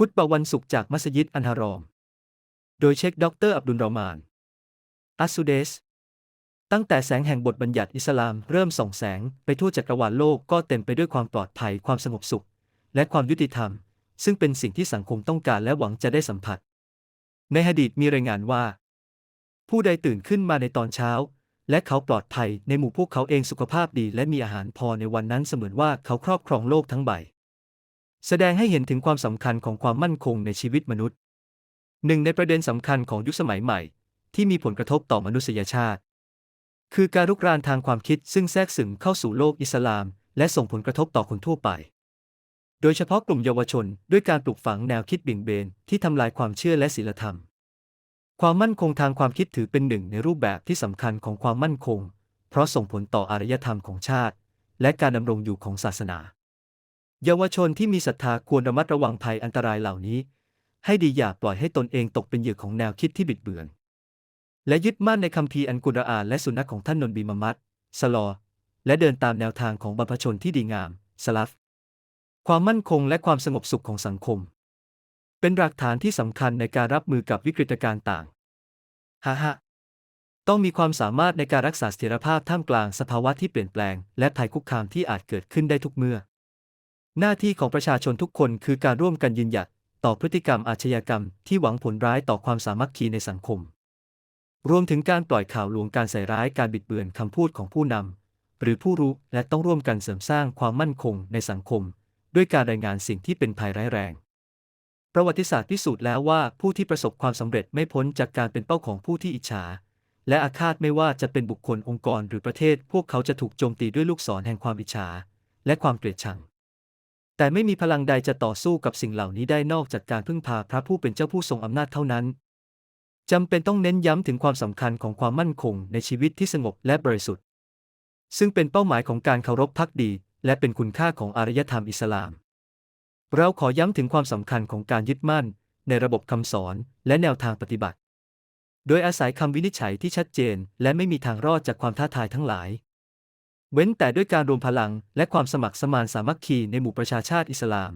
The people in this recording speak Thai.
คุตบะวันศุกร์จากมัสยิดอันฮารอม โดยเช็คด็อกเตอร์อับดุลรอมาน อัสซูเดส ตั้งแต่แสงแห่งบทบัญญัติอิสลามเริ่มส่องแสงไปทั่วจักรวาลโลกก็เต็มไปด้วยความปลอดภัยความสงบสุข และความยุติธรรม ซึ่งเป็นสิ่งที่สังคมต้องการและหวังจะได้สัมผัส ในฮะดีษมีรายงานว่า ผู้ใดตื่นขึ้นมาในตอนเช้า และเขาปลอดภัยในหมู่พวกเขาเองสุขภาพดีและมีอาหารพอในวันนั้นเสมือนว่าเขาครอบครองโลกทั้งใบ แสดงให้เห็นถึงความสำคัญของความมั่นคงในชีวิตมนุษย์ หนึ่งในประเด็นสำคัญของยุคสมัยใหม่ ที่มีผลกระทบต่อมนุษยชาติ คือการรุกรานทางความคิดซึ่งแทรกซึมเข้าสู่โลกอิสลาม และส่งผลกระทบต่อคนทั่วไป โดยเฉพาะกลุ่มเยาวชน ด้วยการปลูกฝังแนวคิดบี่งเบนที่ทำลายความเชื่อและศีลธรรม ความมั่นคงทางความคิดถือเป็นหนึ่งในรูปแบบที่สำคัญของความมั่นคง เพราะส่งผลต่ออารยธรรมของชาติ และการดำรงอยู่ของศาสนา เยาวชนที่มีศรัทธาควรระมัดระวังภัยอันตรายเหล่านี้ ให้ดีอย่าปล่อยให้ตนเองตกเป็นเหยื่อของแนวคิดที่บิดเบือน และยึดมั่นในคัมภีร์อันกุรอานและสุนนะของท่านนบีมัมมัดสลอ และเดินตามแนวทางของบรรพชนที่ดีงาม สลัฟ ความมั่นคงและความสงบสุขของสังคม เป็นรากฐานที่สำคัญในการรับมือกับวิกฤตการณ์ต่างฮ่าฮะต้องมีความสามารถในการรักษาเสถียรภาพท่ามกลางสภาวะที่เปลี่ยนแปลง และภัยคุกคามที่อาจเกิดขึ้นได้ทุกเมื่อ หน้าที่ของประชาชนทุกคนคือการร่วมกันยืนหยัดต่อพฤติกรรมอาชญากรรมที่หวังผลร้ายต่อความสามัคคีในสังคม รวมถึงการปล่อยข่าวลวงการใส่ร้ายการบิดเบือนคำพูดของผู้นำหรือผู้รู้และต้องร่วมกันเสริมสร้างความมั่นคงในสังคม ด้วยการรายงานสิ่งที่เป็นภัยร้ายแรง ประวัติศาสตร์พิสูจน์แล้วว่าผู้ที่ประสบความสำเร็จไม่พ้นจากการเป็นเป้าของผู้ที่อิจฉา และอาฆาตไม่ว่าจะเป็นบุคคลองค์กรหรือประเทศ พวกเขาจะถูกโจมตีด้วยลูกศรแห่งความอิจฉา และความเกลียดชัง แต่ไม่มีพลังใดจะต่อสู้กับสิ่งเหล่านี้ได้นอกจากการพึ่งพาพระผู้เป็นเจ้าผู้ทรงอำนาจเท่านั้นจำเป็นต้องเน้นย้ำถึงความสำคัญของความมั่นคงในชีวิตที่สงบและบริสุทธิ์ ซึ่งเป็นเป้าหมายของการเคารพพักดี และเป็นคุณค่าของอารยธรรมอิสลาม เราขอย้ำถึงความสำคัญของการยึดมั่น ในระบบคำสอนและแนวทางปฏิบัติ โดยอาศัยคำวินิจฉัยที่ชัดเจน และไม่มีทางรอดจากความท้าทายทั้งหลาย เว้นแต่ด้วยการรวมพลังและความสมัครสมานสามัคคีในหมู่ประชาชาติอิสลาม